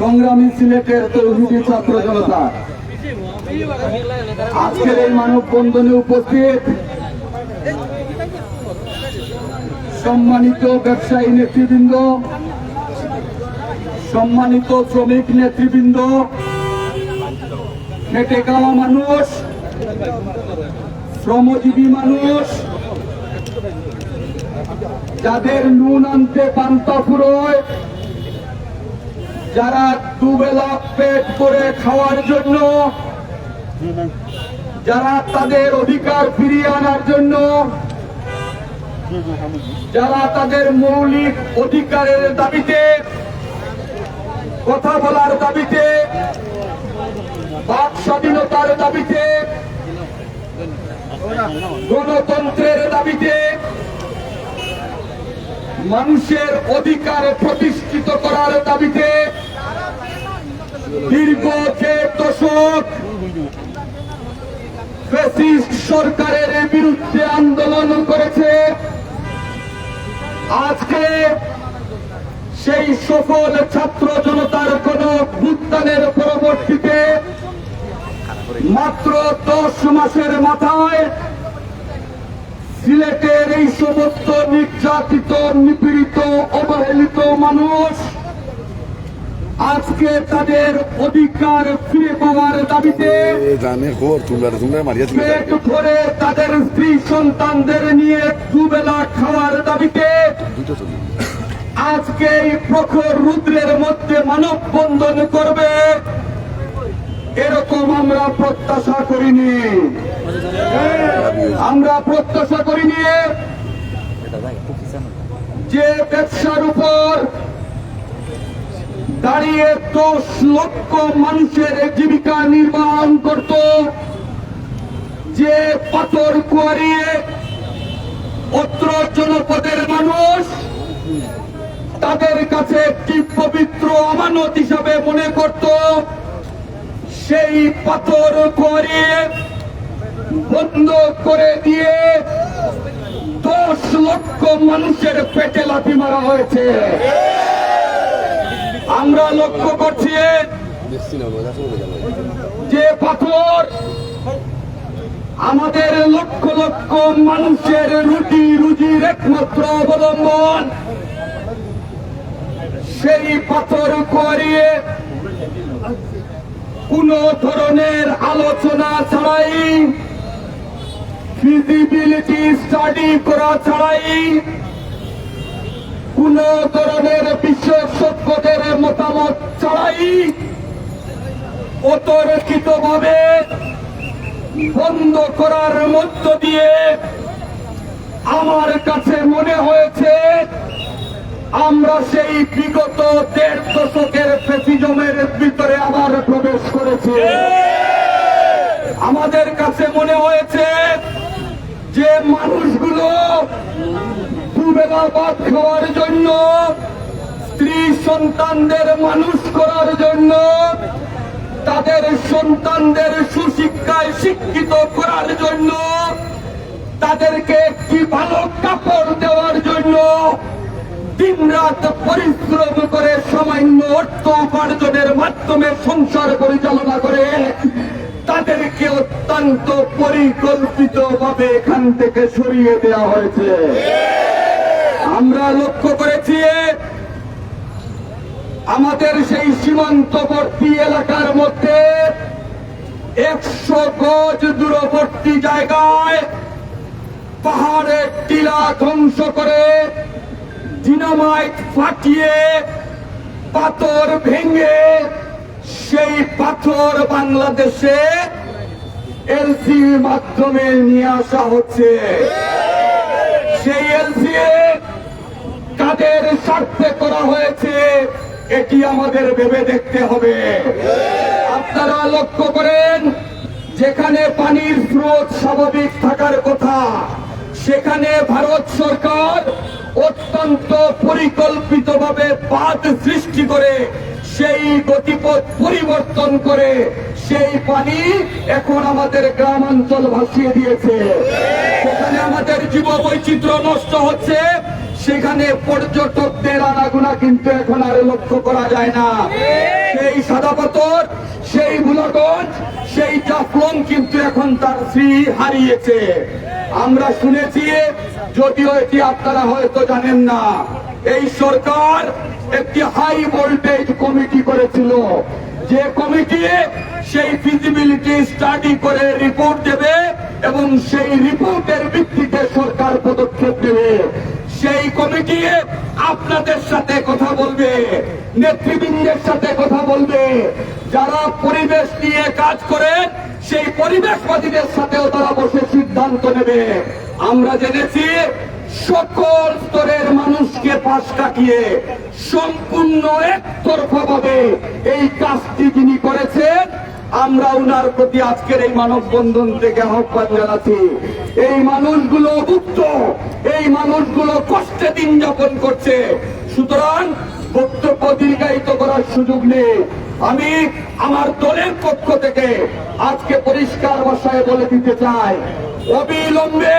সংগ্রামী সিলেটের তৌহিদি ছাত্র জনতা। আজকের এই মানব বন্ধনে উপস্থিত সম্মানিত ব্যবসায়ী নেতৃবৃন্দ, সম্মানিত শ্রমিক নেতৃবৃন্দ, খেটে খাওয়া মানুষ, শ্রমজীবী মানুষ, যাদের নুন আনতে পান্তা ফুরোয় যারা দুবেলা পেট করে খাওয়ার জন্য, যারা তাদের অধিকার ফিরিয়ে আনার জন্য, যারা তাদের মৌলিক অধিকারের দাবিতে, কথা বলার দাবিতে, বাক স্বাধীনতার দাবিতে, গণতন্ত্রের দাবিতে মানুষের অধিকার প্রতিষ্ঠিত করার দাবিতে দীর্ঘ দশক ফ্যাসিস্ট সরকারের বিরুদ্ধে আন্দোলন করেছে। আজকে সেই সফল ছাত্র জনতার কোন ভুত্থানের পরবর্তীতে মাত্র দশ মাসের মাথায় সিলেটের এই সমস্ত নির্যাতিত, নিপীড়িত, অবহেলিত মানুষ আজকে তাদের অধিকার ফিরে পাওয়ার দাবিতে পেট ভরে তাদের স্ত্রী সন্তানদের নিয়ে দুবেলা খাওয়ার দাবিতে আজকে এই প্রখর রুদ্রের মধ্যে মানব বন্ধন করবে। এরকম আমরা প্রত্যাশা করিনি। আমরা প্রত্যাশা করিনি যে ব্যবসার উপর দাঁড়িয়ে দশ লক্ষ মানুষের জীবিকা নির্বাহ করত। যে পাথর কুয়ারিয়ে অত্র জনপদের মানুষ তাদের কাছে একটি পবিত্র আমানত হিসাবে মনে করত। সেই পাথর কুয়ারিয়ে বন্ধ করে দিয়ে দশ লক্ষ মানুষের পেটে লাথি মারা হয়েছে। আমরা লক্ষ্য করছি যে পাথর আমাদের লক্ষ লক্ষ মানুষের রুটি রুজির একমাত্র অবলম্বন। সেই পাথর করিয়ে কোন ধরনের আলোচনা ছাড়াই ফিজিবিলিটি স্টাডি করা ছাড়াই কোন ধরনের বিশেষজ্ঞদের মতামত ছাড়াই অতর্কিত ভাবে বন্ধ করার মধ্য দিয়ে আমার কাছে মনে হয়েছে, আমরা সেই বিগত দেড় দশকের ফেসিজমের ভিতরে আবার প্রবেশ করেছি। আমাদের কাছে মনে হয়েছে যে মানুষগুলো দুবেলা ভাত খাওয়ার জন্য, স্ত্রী সন্তানদের মানুষ করার জন্য, তাদের সন্তানদের সুশিক্ষায় শিক্ষিত করার জন্য, তাদেরকে একটি ভালো কাপড় দেওয়ার জন্য দিনরাত পরিশ্রম করে সামান্য অর্থ উপার্জনের মাধ্যমে সংসার পরিচালনা করে, তাদেরকে অত্যন্ত পরিকল্পিত ভাবে এখান থেকে সরিয়ে দেওয়া হয়েছে। আমরা লক্ষ্য করেছি আমাদের সেই সীমান্তবর্তী এলাকার মধ্যে একশো গজ দূরবর্তী জায়গায় পাহাড়ের টিলা ধ্বংস করে ডিনামাইট ফাটিয়ে পাথর ভেঙে সেই পাথর বাংলাদেশে এলসি মাধ্যমে নিয়ে আসা হচ্ছে। সেই এলসি কাদের স্বার্থে করা হয়েছে, এটি আমাদের ভেবে দেখতে হবে। আপনারা লক্ষ্য করেন, যেখানে পানির স্রোত স্বাভাবিক থাকার কথা, সেখানে ভারত সরকার অত্যন্ত পরিকল্পিতভাবে বাদ সৃষ্টি করে সেই গতিপথ পরিবর্তন করে সেই পানি এখন আমাদের গ্রামাঞ্চল ভাসিয়ে দিয়েছে। সেখানে আমাদের জীব বৈচিত্র্য নষ্ট হচ্ছে, সেখানে পর্যটকদের আনাগুনা কিন্তু এখন আর লক্ষ্য করা যায় না। সেই সাদা পাথর, সেই বুলাগঞ্জ সেই জাফলং কিন্তু এখন তার শ্রী হারিয়েছে। আমরা শুনেছি, যদিও এটি আপনারা হয়তো জানেন না। এই সরকার একটি হাই ভোল্টেজ কমিটি করেছিল। যে কমিটি সেই ফিজিবিলিটি স্টাডি করে রিপোর্ট দেবে এবং সেই রিপোর্টের ভিত্তিতে সরকার পদক্ষেপ নেবে। সেই কমিটি আপনাদের সাথে কথা বলবে, নেতৃবৃন্দের সাথে কথা বলবে। যারা পরিবেশ নিয়ে কাজ করে, সেই পরিবেশবাদীদের সাথেও তারা বসে সিদ্ধান্ত নেবে। আমরা জেনেছি সকল স্তরের মানুষকে পাশ কাটিয়ে সম্পূর্ণ একতরফা ভাবে এই কাজটি যিনি করেছেন। আমরা উনার প্রতি আজকের এই মানববন্ধন থেকে আহ্বান জানাচ্ছি। এই মানুষগুলো মুক্ত এই মানুষগুলো কষ্টে দিন যাপন করছে। সুতরাং বক্তব্য দীর্ঘায়িত করার সুযোগ নেই। আমি আমার দলের পক্ষ থেকে আজকে পরিষ্কার ভাষায় বলে দিতে চাই, অবিলম্বে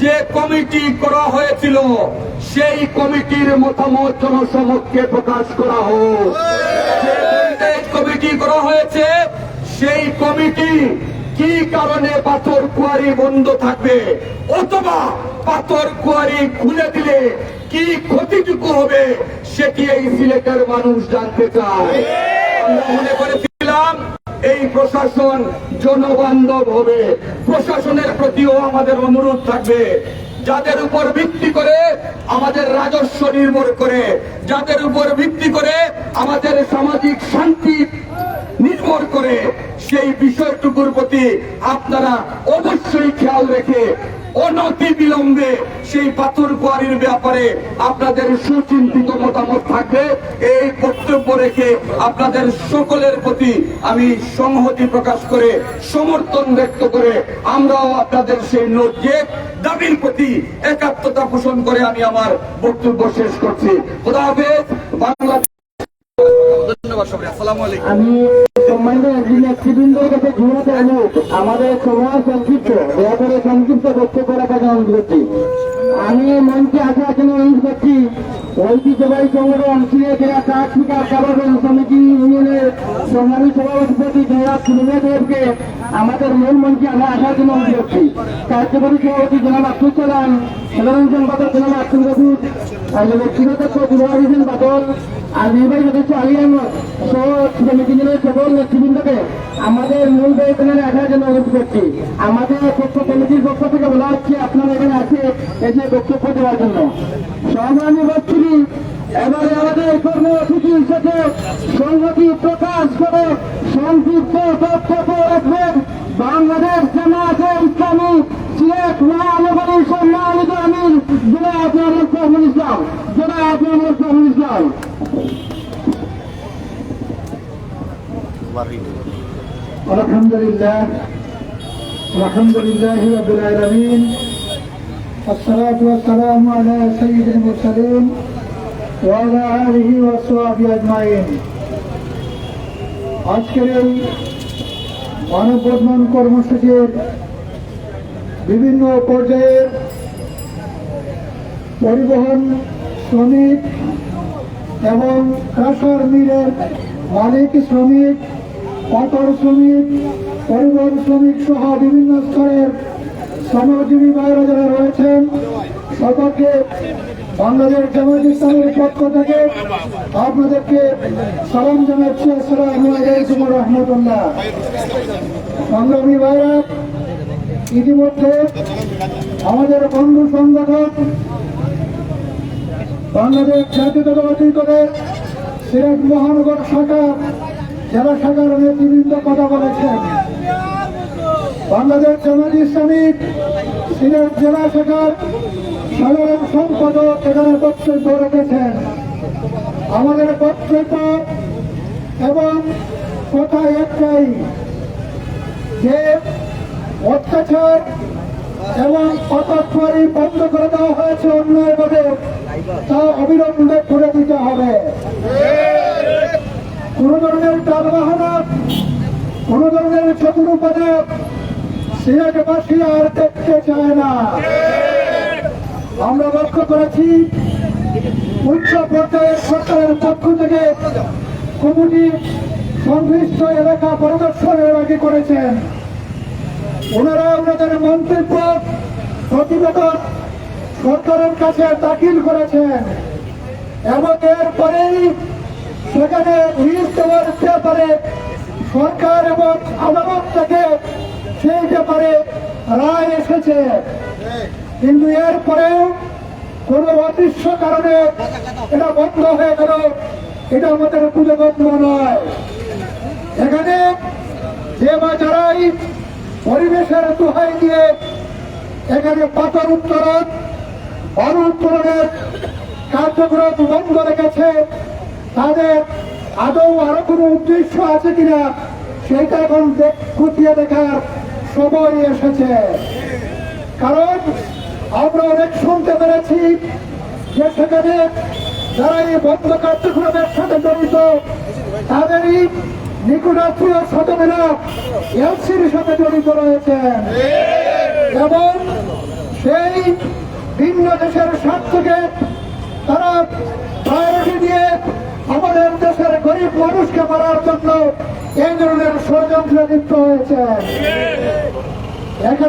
যে কমিটি করা হয়েছিল, সেই কমিটির মতামত জনসমক্ষে প্রকাশ করা হোক। কমিটি করা হয়েছে, সেই কমিটি কি কারণে পাথর কুয়ারি বন্ধ থাকবে, অথবা পাথর কুয়ারি খুলে দিলে কি ক্ষতিটুকু হবে, সেটি এই সিলেটের মানুষ জানতে চায়। মনে করেছিলাম এই প্রশাসন জনবান্ধব হবে। প্রশাসনের প্রতিও আমাদের অনুরোধ থাকবে। যাদের উপর ভিত্তি করে আমাদের রাজস্ব নির্ভর করে, যাদের উপর ভিত্তি করে আমাদের সামাজিক শান্তি নির্ভর করে, সেই বিষয়টুকুর প্রতি আপনারা অবশ্যই খেয়াল রেখে অনতি বিলম্বে সেই পাথর কুয়ারির ব্যাপারে আপনাদের সুচিন্তিত মতামত থাকবে। এই বক্তব্য রেখে আপনাদের সকলের প্রতি আমি সংহতি প্রকাশ করে সমর্থন ব্যক্ত করে আমরাও আপনাদের সেই যে দাবির প্রতি একাত্মতা পোষণ করে আমি আমার বক্তব্য শেষ করছি। খোদা হাফেজ। বাংলাদেশ। ধন্যবাদ সবাই আসসালামু আলাইকুম। সম্মানিত নেতৃবৃন্দের কাছে ঘুমাতে অনুরোধ আমাদের সময় সংক্ষিপ্ত, দয়া করে সংক্ষিপ্ত বক্তব্য রাখার অনুরোধ করছি। আমি মঞ্চে আসার জন্য অনুরোধ করছি, ঐতিহ্যবাহী সংগঠন সিলেটের প্রাথমিক কাবাগন সমিতি ইউনিয়নের সংগ্রামী সভাপতি জয়রাজ সুলিমা সাহেবকে আমাদের মূল মঞ্চে আমরা আসার জন্য অনুরোধ করছি। কার্যকরী সভাপতি জনাব আব্দুল সালাম, সাধারণ সম্পাদক জনাব আব্দুল আর ব্যক্তিগত হোসেন বাদল আর নির্বাহী সদস্য আলী আহমদ। সহ সমিতি জনের সকল নেতৃবৃন্দকে আমাদের মূল বেতনের আসার জন্য অনুরোধ করছি। আমাদের পক্ষ কমিটির পক্ষ থেকে বলা হচ্ছে আপনারা এখানে আছে এসে বক্তব্য দেওয়ার জন্য। সংগ্রামী বক্তব্য এবারে আমাদের কর্মসূচি হিসেবে সংহতি প্রকাশ করে সংক্ষিপ্ত বক্তব্য রাখবেন। বাংলাদেশ জামাতে ইসলামী সিলেট মহানগরীর সম্মানিত আমির الحمد لله الحمد لله رب العالمين والصلاة والسلام على سيد المرسلين وعلى آله وصحبه أجمعين আজকের এই মানববন্ধন কর্মসূচির বিভিন্ন পর্যায়ের পরিবহন শ্রমিক এবং কাঁসার মিলের মালিক শ্রমিক অটর শ্রমিক, পরিবহন শ্রমিক সহ বিভিন্ন স্তরের শ্রমজীবী ভাইরা যারা রয়েছেন, সকলকে বাংলাদেশ জামাত ইসলামের পক্ষ থেকে আপনাদেরকে সালাম জানাচ্ছি। আসসালামু আলাইকুম রহমতুল্লাহ। সংগ্রামী ভাইরা, ইতিমধ্যে আমাদের বন্ধু সংগঠন বাংলাদেশ জাতীয়তাবাদী দলের সিলেট মহানগর শাখা জেলা শাখার নেতৃবৃন্দ কথা বলেছেন। বাংলাদেশ জামাত ইসলামিক সিলেট জেলা শাখার সাধারণ সম্পাদক এখানে বক্তব্য রেখেছেন। আমাদের বক্তব্য এবং কথা একটাই, যে অত্যাচার এবং অতৎপরই বন্ধ করে দেওয়া হয়েছে অন্যায়ভাবে তা অবিলম্বে করে দিতে হবে। কোন ধরনের টালবাহনা কোন ধরনের চতুরুপাদে সিলেটবাসী আর দেখতে চায় না। আমরা লক্ষ্য করেছি, উচ্চ পর্যায়ের সরকারের পক্ষ থেকে কমিটি সংশ্লিষ্ট এলাকা পরিদর্শনের আগে করেছেন। ওনারা ওনাদের মন্তব্য প্রতিবেদন সরকারের কাছে দাখিল করেছেন। এবং এরপরেই সেখানে রিলিজ দেওয়ার ব্যাপারে সরকার এবং আদালত থেকে সেই ব্যাপারে রায় এসেছে। কিন্তু এরপরেও কোনো অদৃশ্য কারণে এটা বন্ধ হয়ে গেল। এটা আমাদের পুজোবন্ধ নয়। এখানে যে বা যারাই পরিবেশের দোহাই দিয়ে এখানে পাথর উত্তোলন অন উত্তোলনের কার্যক্রম বন্ধ রেখেছে। তাদের আদৌ আরও কোনো উদ্দেশ্য আছে কিনা, সেটা এখন খতিয়ে দেখার সময় এসেছে। কারণ আমরা অনেক শুনতে পেরেছি যে সেখানে যারা এই বন্ধ কার্যক্রমের সাথে জড়িত, তাদেরই নিকটাত্মীয় স্বজনেরা এলসির সাথে জড়িত রয়েছেন। এবং সেই ভিন্ন দেশের স্বার্থকে তারা প্রায়োরিটি দিয়ে আমাদের দেশের গরিব মানুষকে মারার জন্য এই ধরনের ষড়যন্ত্রে লিপ্ত হয়েছে। এখানে